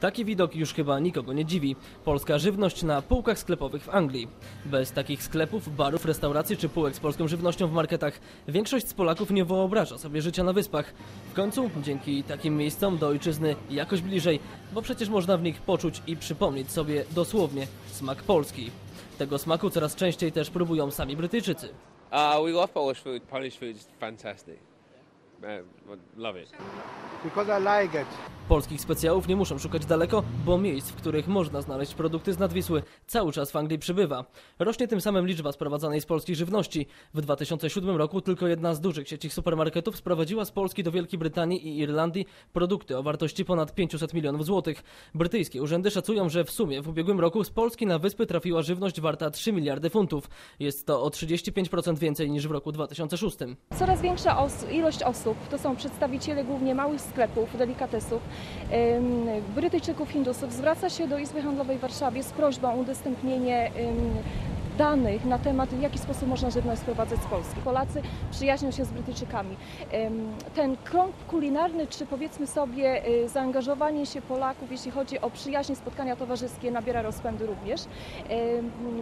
Taki widok już chyba nikogo nie dziwi. Polska żywność na półkach sklepowych w Anglii. Bez takich sklepów, barów, restauracji czy półek z polską żywnością w marketach większość z Polaków nie wyobraża sobie życia na wyspach. W końcu, dzięki takim miejscom do ojczyzny jakoś bliżej, bo przecież można w nich poczuć i przypomnieć sobie dosłownie smak Polski. Tego smaku coraz częściej też próbują sami Brytyjczycy. Uh, we love Polish food. Polish food is fantastic. Uh, love it. because I like it. Polskich specjałów nie muszą szukać daleko, bo miejsc, w których można znaleźć produkty z nadwisły, cały czas w Anglii przybywa. Rośnie tym samym liczba sprowadzanej z Polski żywności. W 2007 roku tylko jedna z dużych sieci supermarketów sprowadziła z Polski do Wielkiej Brytanii i Irlandii produkty o wartości ponad 500 milionów złotych. Brytyjskie urzędy szacują, że w sumie w ubiegłym roku z Polski na wyspy trafiła żywność warta 3 miliardy funtów. Jest to o 35% więcej niż w roku 2006. Coraz większa os ilość osób, to są przedstawiciele głównie małych sklepów, delikatesów, Brytyjczyków, Hindusów, zwraca się do Izby Handlowej w Warszawie z prośbą o udostępnienie danych na temat, w jaki sposób można żywność sprowadzać z Polski. Polacy przyjaźnią się z Brytyjczykami. Ten krąg kulinarny, czy powiedzmy sobie e, zaangażowanie się Polaków, jeśli chodzi o przyjaźnie, spotkania towarzyskie, nabiera rozpędu również.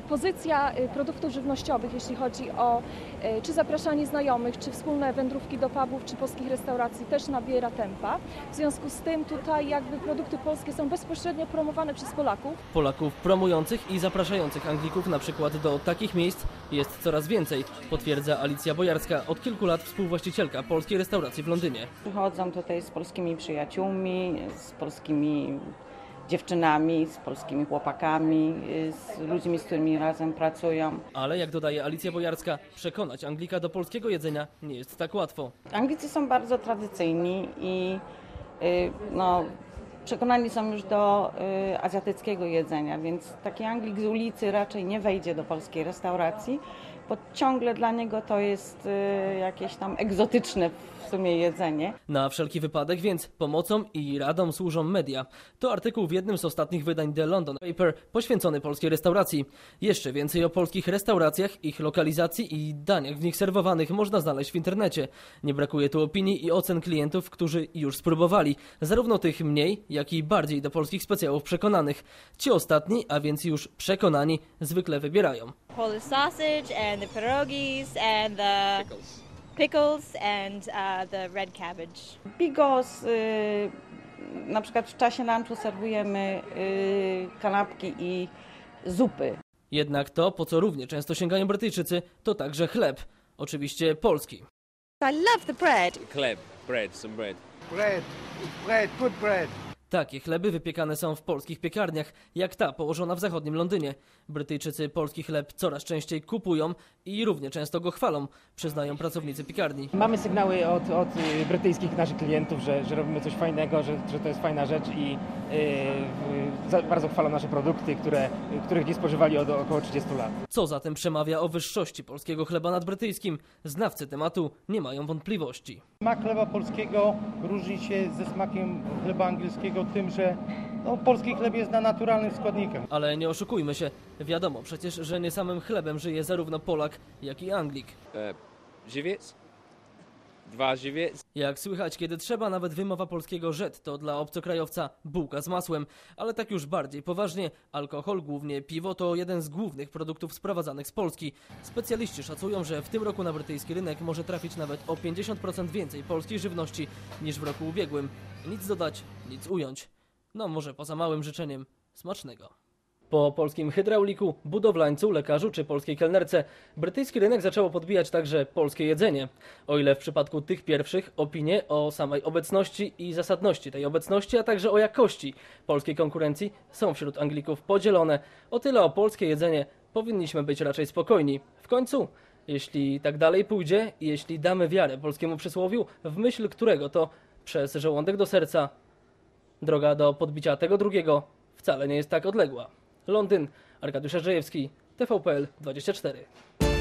Pozycja e, produktów żywnościowych, jeśli chodzi o e, czy zapraszanie znajomych, czy wspólne wędrówki do pubów, czy polskich restauracji też nabiera tempa. W związku z tym tutaj jakby produkty polskie są bezpośrednio promowane przez Polaków. Polaków promujących i zapraszających Anglików na przykład do takich miejsc jest coraz więcej, potwierdza Alicja Bojarska, od kilku lat współwłaścicielka polskiej restauracji w Londynie. Przychodzą tutaj z polskimi przyjaciółmi, z polskimi dziewczynami, z polskimi chłopakami, z ludźmi, z którymi razem pracują. Ale jak dodaje Alicja Bojarska, przekonać Anglika do polskiego jedzenia nie jest tak łatwo. Anglicy są bardzo tradycyjni i y, no, przekonani są już do y, azjatyckiego jedzenia, więc taki Anglik z ulicy raczej nie wejdzie do polskiej restauracji, bo ciągle dla niego to jest y, jakieś tam egzotyczne w sumie jedzenie. Na wszelki wypadek więc pomocą i radą służą media. To artykuł w jednym z ostatnich wydań The London Paper poświęcony polskiej restauracji. Jeszcze więcej o polskich restauracjach, ich lokalizacji i daniach w nich serwowanych można znaleźć w internecie. Nie brakuje tu opinii i ocen klientów, którzy już spróbowali, zarówno tych mniej, jak i bardziej do polskich specjałów przekonanych. Ci ostatni, a więc już przekonani, zwykle wybierają. Polish sausage and the pierogies and the pickles, and uh, the red cabbage. Bigos, y, na przykład w czasie lunchu serwujemy y, kanapki i zupy. Jednak to, po co równie często sięgają Brytyjczycy, to także chleb. Oczywiście polski. I love the bread. Cleb, bread, some bread. Bread, bread, good bread. Takie chleby wypiekane są w polskich piekarniach, jak ta położona w zachodnim Londynie. Brytyjczycy polski chleb coraz częściej kupują i równie często go chwalą, przyznają pracownicy piekarni. Mamy sygnały od, od y, brytyjskich naszych klientów, że, że robimy coś fajnego, że, że to jest fajna rzecz i y, y, za, bardzo chwalą nasze produkty, które, których nie spożywali od około 30 lat. Co zatem przemawia o wyższości polskiego chleba nad brytyjskim? Znawcy tematu nie mają wątpliwości. Smak chleba polskiego różni się ze smakiem chleba angielskiego tym, że no, polski chleb jest na naturalnych składnikach. Ale nie oszukujmy się, wiadomo przecież, że nie samym chlebem żyje zarówno Polak, jak i Anglik. Dwa żywiec? Jak słychać, kiedy trzeba, nawet wymowa polskiego rzet to dla obcokrajowca bułka z masłem. Ale tak już bardziej poważnie, alkohol, głównie piwo, to jeden z głównych produktów sprowadzanych z Polski. Specjaliści szacują, że w tym roku na brytyjski rynek może trafić nawet o 50% więcej polskiej żywności niż w roku ubiegłym. Nic dodać, nic ująć. No może poza małym życzeniem smacznego. Po polskim hydrauliku, budowlańcu, lekarzu czy polskiej kelnerce brytyjski rynek zaczęło podbijać także polskie jedzenie. O ile w przypadku tych pierwszych opinie o samej obecności i zasadności tej obecności, a także o jakości polskiej konkurencji są wśród Anglików podzielone, o tyle o polskie jedzenie powinniśmy być raczej spokojni. W końcu, jeśli tak dalej pójdzie i jeśli damy wiarę polskiemu przysłowiu, w myśl którego to przez żołądek do serca droga do podbicia tego drugiego wcale nie jest tak odległa. Londyn, Arkadiusz Andrzejewski, TVPL 24.